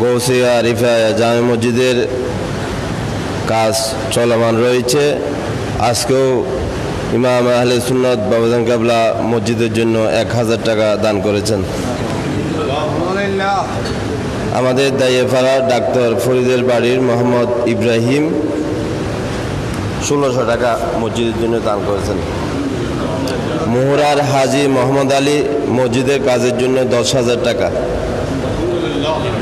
গৌসিয়া রিফায়া জামে মসজিদের কাজ চলমান রয়েছে। আজকেও ইমাম আহলে সুন্নত বাবাজান কাবলা মসজিদের জন্য এক হাজার টাকা দান করেছেন। আমাদের দাইয়েপাড়া ডাক্তার ফরিদের বাড়ির মোহাম্মদ ইব্রাহিম ষোলোশো টাকা মসজিদের জন্য দান করেছেন। মোহরার হাজি মোহাম্মদ আলী মসজিদের কাজের জন্য দশ হাজার টাকা।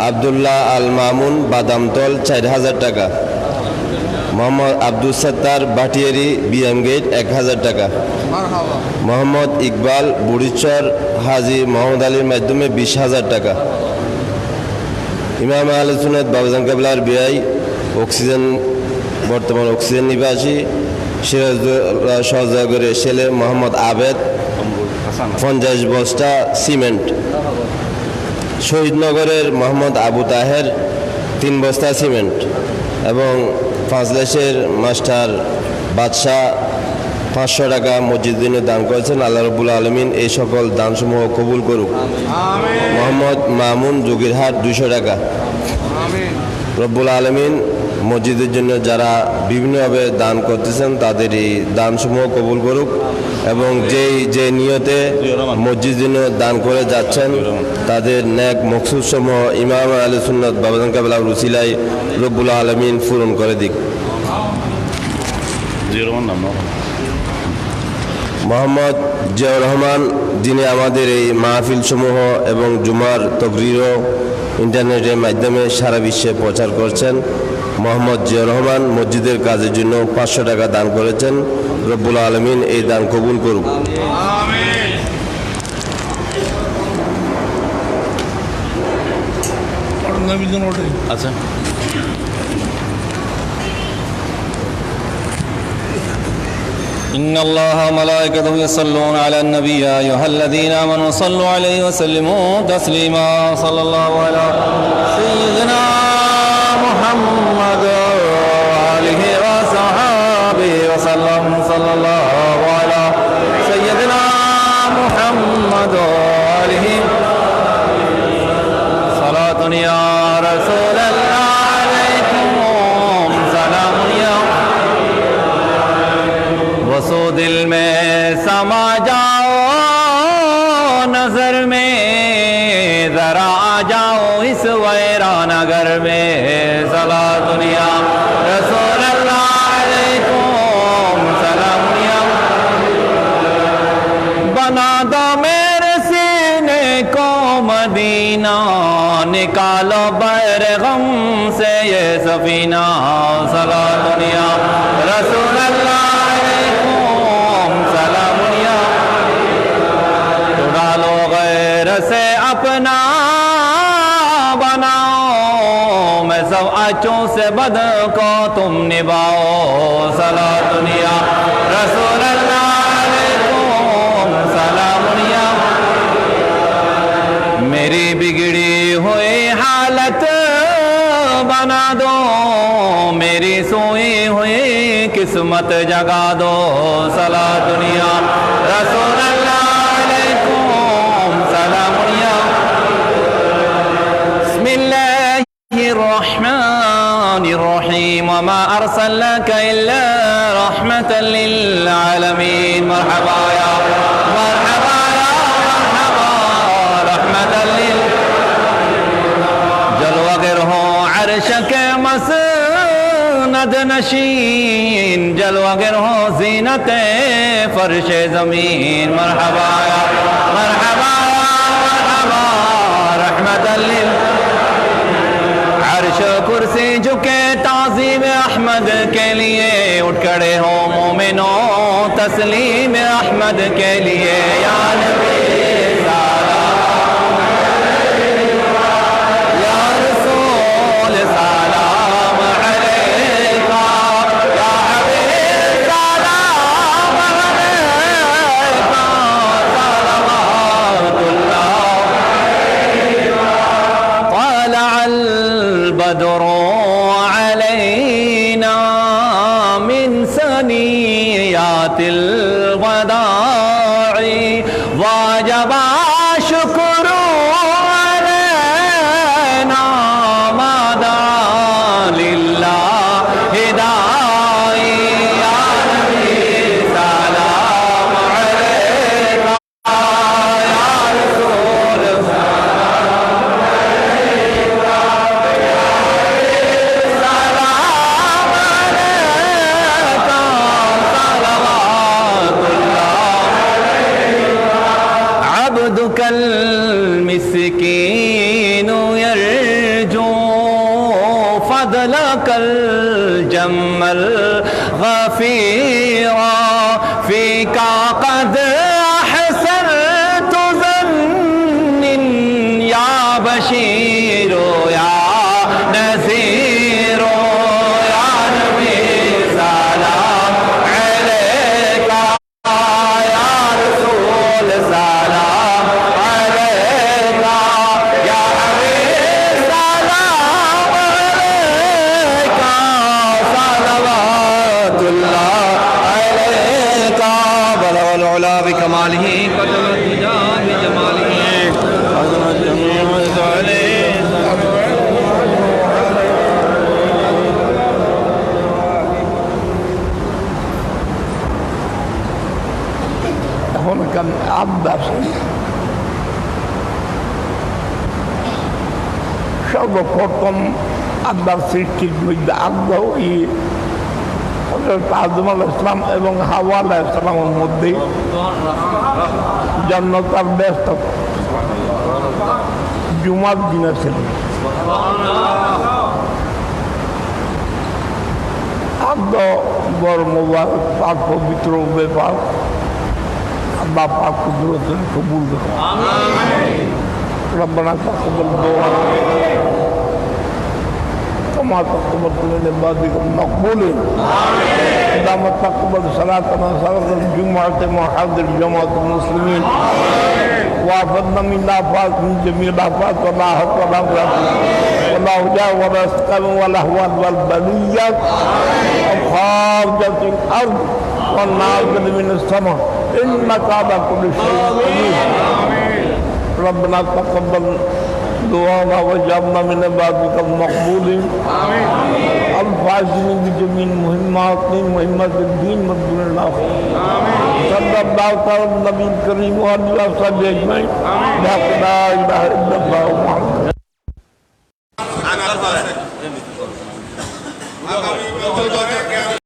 আবদুল্লাহ আল মামুন বাদামতল চার হাজার টাকা। মোহাম্মদ আব্দুল সত্তার বাটিয়ারি বিএম গেট এক হাজার টাকা। মোহাম্মদ ইকবাল বুড়িচর হাজি মোহাম্মদ আলীর মাধ্যমে বিশ হাজার টাকা। ইমাম আল বাবুজান কাবলার বিআই, অক্সিজেন, বর্তমান অক্সিজেন নিবাসী সিরাজদৌল্লাহ সহযোগের ছেলে মোহাম্মদ আবেদ, পঞ্চাশ বস্তা সিমেন্ট। শহীদনগরের মোহাম্মদ আবু তাহের তিন বস্তা সিমেন্ট এবং পাঁচলাশের মাস্টার বাদশাহ পাঁচশো টাকা মসজিদ দিনে করেছেন। আল্লাহ রবুল আলমিন এই সকল দানসমূহ কবুল করুক। মোহাম্মদ মামুন জুগিরহাট দুশো টাকা। রব্বুল আলমিন মসজিদের জন্য যারা বিভিন্নভাবে দান করতেছেন তাদের এই দানসমূহ কবুল করুক। এবং যেই যে নিয়তে মসজিদ দান করে যাচ্ছেন, তাদের ন্যাক মকসুদ সমূহ ইমাম আলী সুন্নত বাবাজান কাবলা রুসিলাই রব্বুল আলমিন পূরণ করে দিক। নাম মোহাম্মদ জিয়াউর রহমান, যিনি আমাদের এই মাহফিল সমূহ এবং জুমার তকরিরও ইন্টারনেটের মাধ্যমে সারা বিশ্বে প্রচার করছেন। মোহাম্মদ জিয়াউর রহমান মসজিদের কাজের জন্য পাঁচশো টাকা দান করেছেন। রব্বুল আলমিন এই দান কবুল করুক। আচ্ছা। إن الله وملائكته يصلون على النبي يا أيها الذين آمنوا صلوا عليه وسلموا تسليما. صلى الله على سيدنا محمد وآله وصحبه وسلم. صلى الله على سيدنا محمد نگر میں ذرا آ جاؤ اس ویرا نگر میں سلا دنیا رسول اللہ علیکم سلام بنا دو میرے سینے کو مدینہ، نکالو بر غم سے یہ سفینہ۔ سلا دنیا۔ رسول اللہ आँचों से बद को तुम निभाओ सला दुनिया। रसूल मेरी बिगड़ी हुई हालत बना दो, मेरी सोई हुई किस्मत जगा दो सला दुनिया। وما أرسلناك إلا رحمة للعالمين. مرحبا يا مرحبا يا مرحبا. رحمة لل جل وغره عرشك مسند نشین جل وغره زینت فرش زمين. مرحبا يا مرحبا يا مرحبا. رحمة لل عرش كرسي جھکے کڑے ہو مومنوں تسلیم احمد کے لیے۔ یا المسكين يرجو فضلك الجم الغفير فيك آله قدر الدجاء بجماله قدر الجميع والدعالي هون كان عبر شوفوا فوقكم عبر سلك المجد عبر وايه ডক্টর আল ইসলাম এবং হাওয়া আল্লাহ ইসলামের মধ্যেই জন্ম তার ব্যস্ত। জুমার দিনে ছিলেন খাদ্য বড় পাক পবিত্র ব্যাপার। বাপা পাক কুদরতের কবুল। রব্বানা তকবুল كما تقبلت من عبادك المقبولين اللهم تقبل صلاتنا صلاة الجمعة وحاضر جماعة المسلمين وافضنا من الافات من جميع الافات ولا حق ولا قوة ولا هجاء ولا سكن ولا هوان والبليات وخارجة الأرض والنازل من السماء انك على كل شيء قدير ربنا تقبل دعانا وجعلنا من عبادك المقبولين. الفاظنا بجميع مهمات مهمات الدين مبذول العافية صلى الله تعالى النبي الكريم وعلى الله صلى الله عليه وسلم لا إله إلا الله محمد.